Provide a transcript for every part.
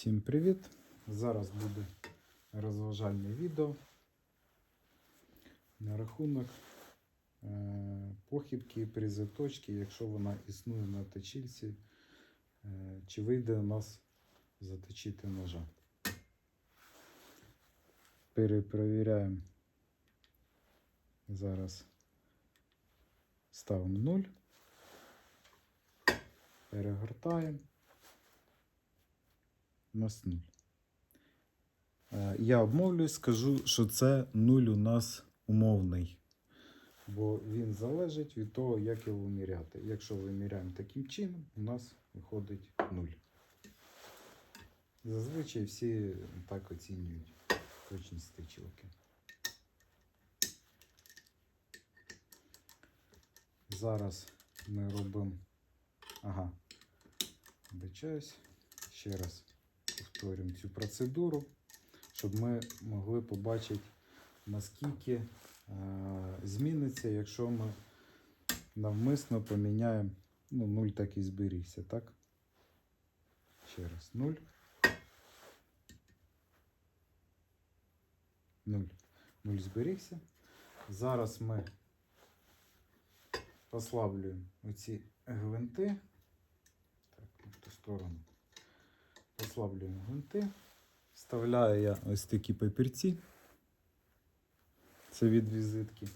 Всім привіт! Зараз буде розважальне відео на рахунок е, похибки при заточці, якщо вона існує на точильці, е, чи вийде у нас заточити ножа. Перепровіряємо зараз ставимо 0, перегортаємо. У нас 0. Е, Я обмовлюсь, скажу, що це 0 у нас умовний. Бо він залежить від того, як його виміряти. Якщо виміряємо таким чином, у нас виходить 0. Зазвичай всі так оцінюють точність точилки. Зараз ми робимо. Ага. Вибачаюсь. Ще раз повторюємо цю процедуру, щоб ми могли побачити, наскільки е, зміниться, якщо ми навмисно поміняємо, ну, 0 так і зберігся, так? Ще раз, 0. 0. 0 зберігся. Зараз ми послаблюємо оці гвинти. Так, в ту сторону послаблюємо гвинти. Вставляю я ось такі папірці. Це від візитки.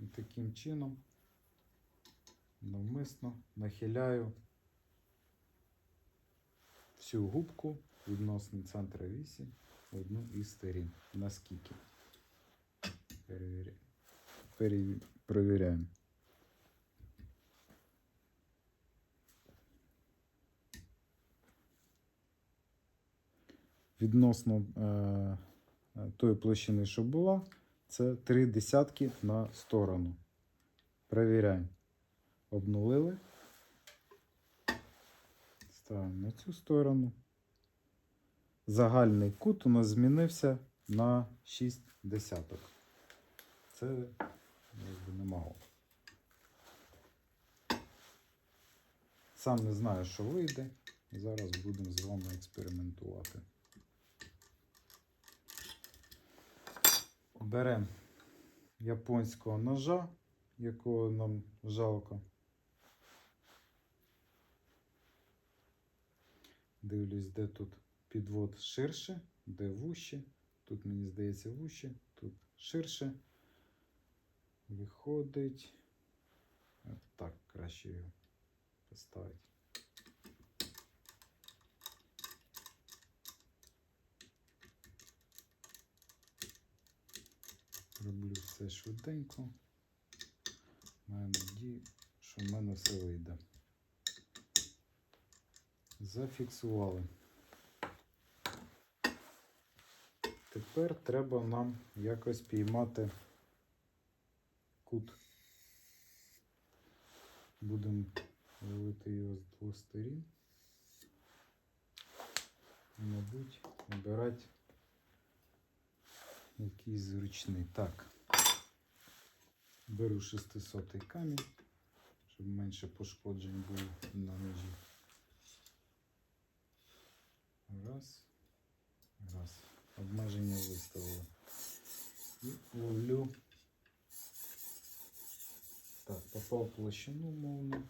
І таким чином навмисно нахиляю всю губку відносно центра вісі в одну із сторін. Наскільки? Перевіряємо. Переві... відносно е, тої площини, що була, це 3 десятки на сторону. Перевіряємо. Обнулили. Ставимо на цю сторону. Загальний кут у нас змінився на 6 десяток. Це якби немало. Сам не знаю, що вийде. Зараз будемо з вами експериментувати. Беремо японського ножа, якого нам жалко. Дивлюсь, де тут підвод ширше, де вуще. Тут, мені здається, вуще, тут ширше. Виходить. Так краще його поставити. Роблю все швиденько. Маю надію, що в мене все вийде. Зафіксували. Тепер треба нам якось піймати кут. Будемо ловити його з двох сторін. Мабуть, обирати якийсь зручний. Так. Беру 600 камінь, щоб менше пошкоджень було на ножі. Раз. Раз. Обмеження виставили. І ловлю. Так, попав площину, мовно.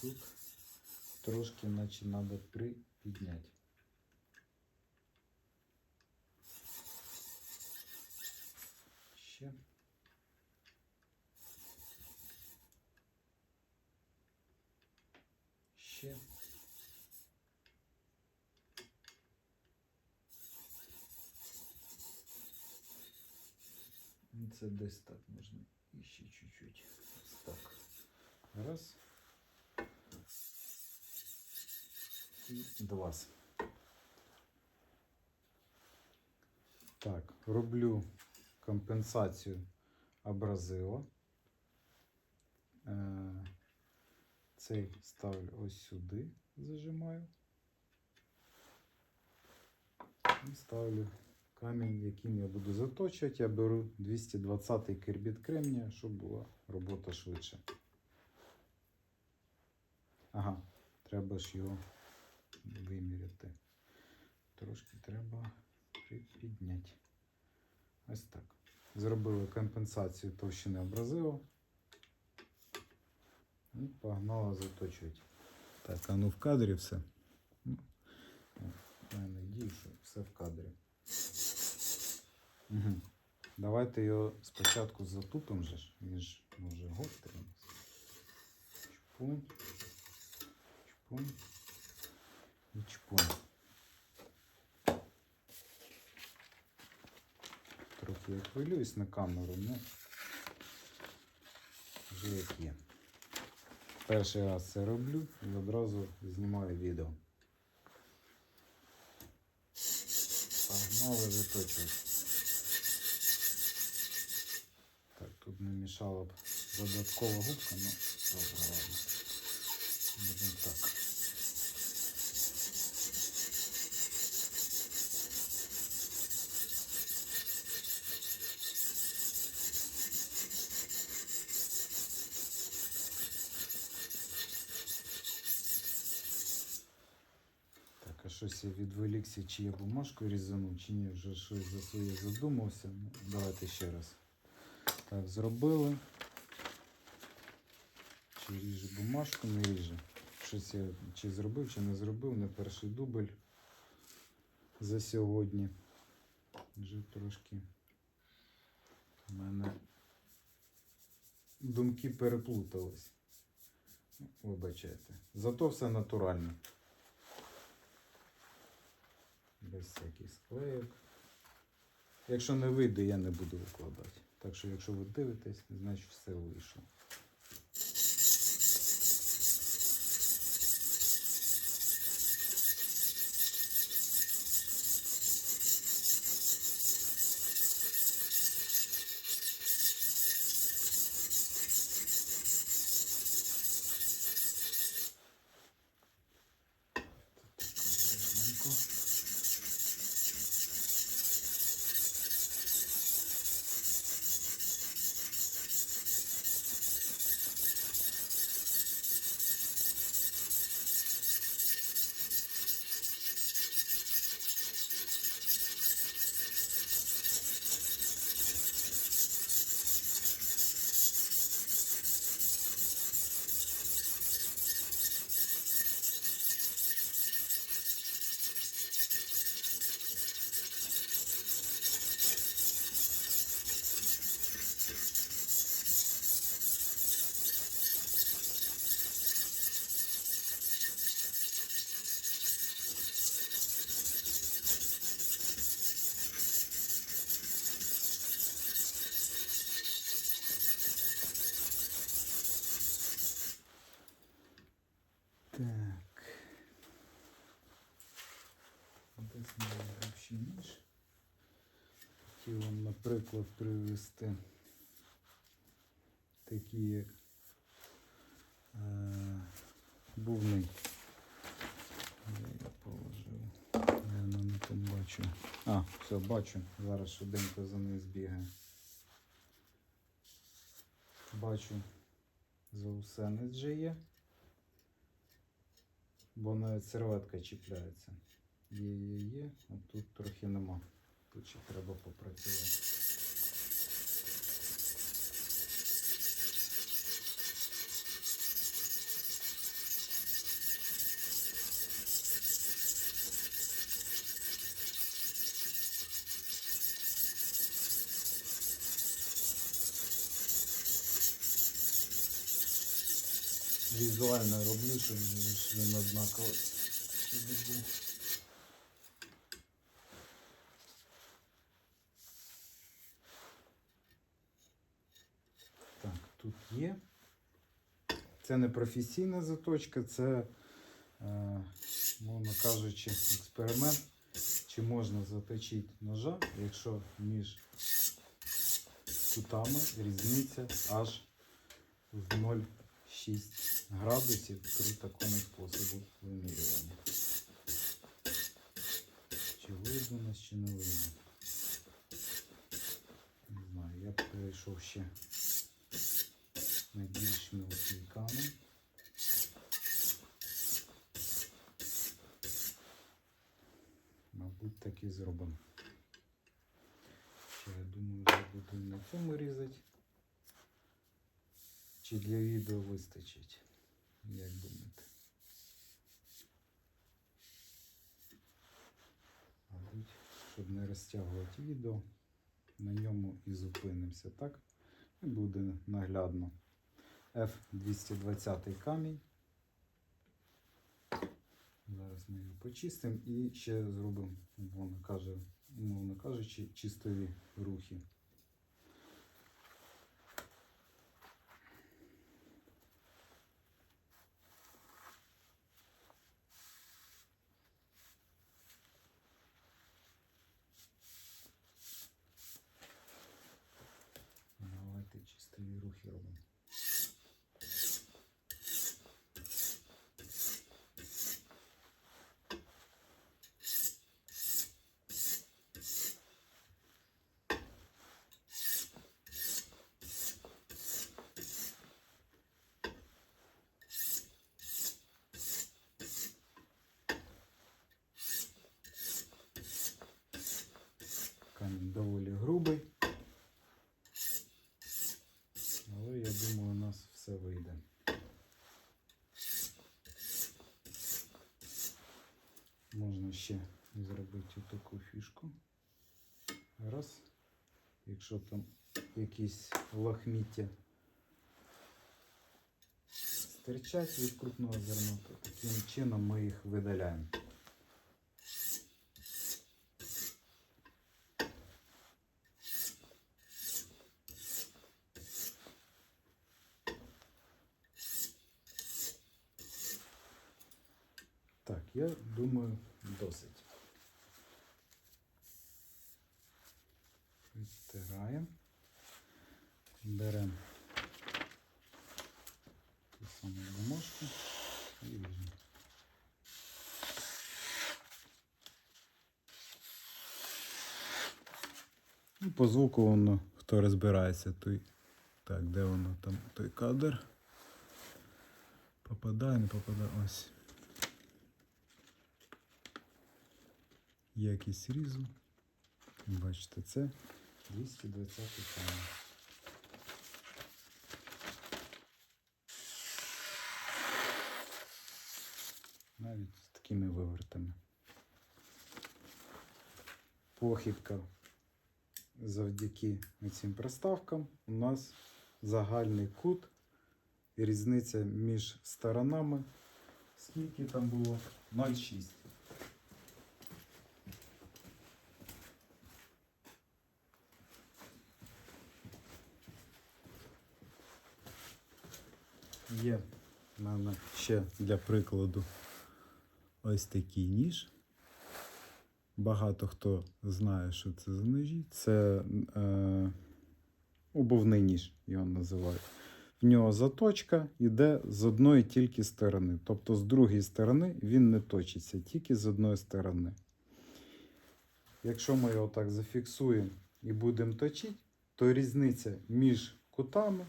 Тут трошки наче треба припідняти. Ще. Ще. Ну, Це десь так можна і ще чуть-чуть. Так. Раз. І два. Так, роблю компенсацію абразива. Е, Цей ставлю ось сюди, зажимаю. І ставлю камінь, яким я буду заточувати. Я беру 220-й кербіт кремнія, щоб була робота швидше. Ага, треба ж його виміряти. Трошки треба припідняти. Ось так. Зробили компенсацію товщини абразиву. І погнали заточувати. Так, а ну в кадрі все. Я надію, що все в кадрі. Угу. Давайте його спочатку затупимо же ж. Він ж може гострий. у нас. Чпунь. Чпунь. І чпунь. Трохи я хвилююсь на камеру, ну вже як є. Перший раз це роблю і одразу знімаю відео. Погнали заточувати. Тут не мішала б додаткова губка, ну добре, ладно. Будемо так. Так, а щось я відволікся, чи я бумажку різану, чи ні, вже щось за своє задумався. Ну, давайте ще раз. Так, зробили. Чи ріже бумажку, не ріже. Щось я чи зробив, чи не зробив, не перший дубль за сьогодні. Вже трошки в мене думки переплутались. Вибачайте. Зато все натурально. Без всяких склеїв. Якщо не вийде, я не буду викладати. Так що, якщо ви дивитесь, значить все вийшло. Легенько. Так. Десь має общий ніж. Наприклад, привести такі як е, бувний. Я положив? Наверно, не побачу. А, все, бачу. Зараз швиденько за нею збігаю. Бачу, заусенець вже є. Бо навіть серветка чіпляється. Є, є, є, а тут трохи нема. Тут ще треба попрацювати. Візуально роблю, щоб він однаковий. Щоб був. Так, тут є. Це не професійна заточка, це, е, мовно кажучи, експеримент, чи можна заточити ножа, якщо між кутами різниця аж в 0,6 градусів при такому способу вимірювання. Чи видно нас, чи не видно? Не знаю, я перейшов ще на більш мабуть, так і зробимо. Ще, я думаю, вже буду на цьому різати. Чи для відео вистачить? Як думаєте? Мабуть, щоб не розтягувати відео, на ньому і зупинимося, так? І буде наглядно. F220 камінь. Зараз ми його почистимо і ще зробимо, умовно, кажучи, чистові рухи. Давайте чистові рухи робимо. Камінь доволі грубий. Але я думаю, у нас все вийде. Можна ще зробити таку фішку. Раз. Якщо там якісь лахміття стирчать від крупного зерна, то таким чином ми їх видаляємо. Так, я думаю, досить. Відтираємо. Беремо ту саму бумажку і ріжемо. Ну, по звуку воно, хто розбирається, той. Так, де воно там той кадр? Попадає, не попадає. Ось. Якість різу. Бачите, це 220 камінь. Навіть з такими вивертами. Похибка завдяки цим проставкам у нас загальний кут різниця між сторонами. Скільки там було? 0,6. Є в мене ще для прикладу ось такий ніж. Багато хто знає, що це за ножі. Це е, обувний ніж, його називають. В нього заточка йде з одної тільки сторони. Тобто з другої сторони він не точиться, тільки з одної сторони. Якщо ми його так зафіксуємо і будемо точити, то різниця між кутами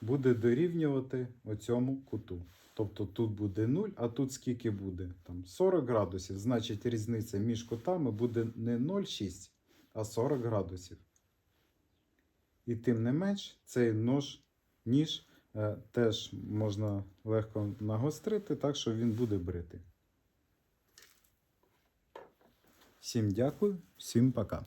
буде дорівнювати оцьому куту. Тобто тут буде 0, а тут скільки буде? Там 40 градусів. Значить, різниця між кутами буде не 0,6, а 40 градусів. І тим не менш, цей нож, ніж е, теж можна легко нагострити, так що він буде брити. Всім дякую, всім пока.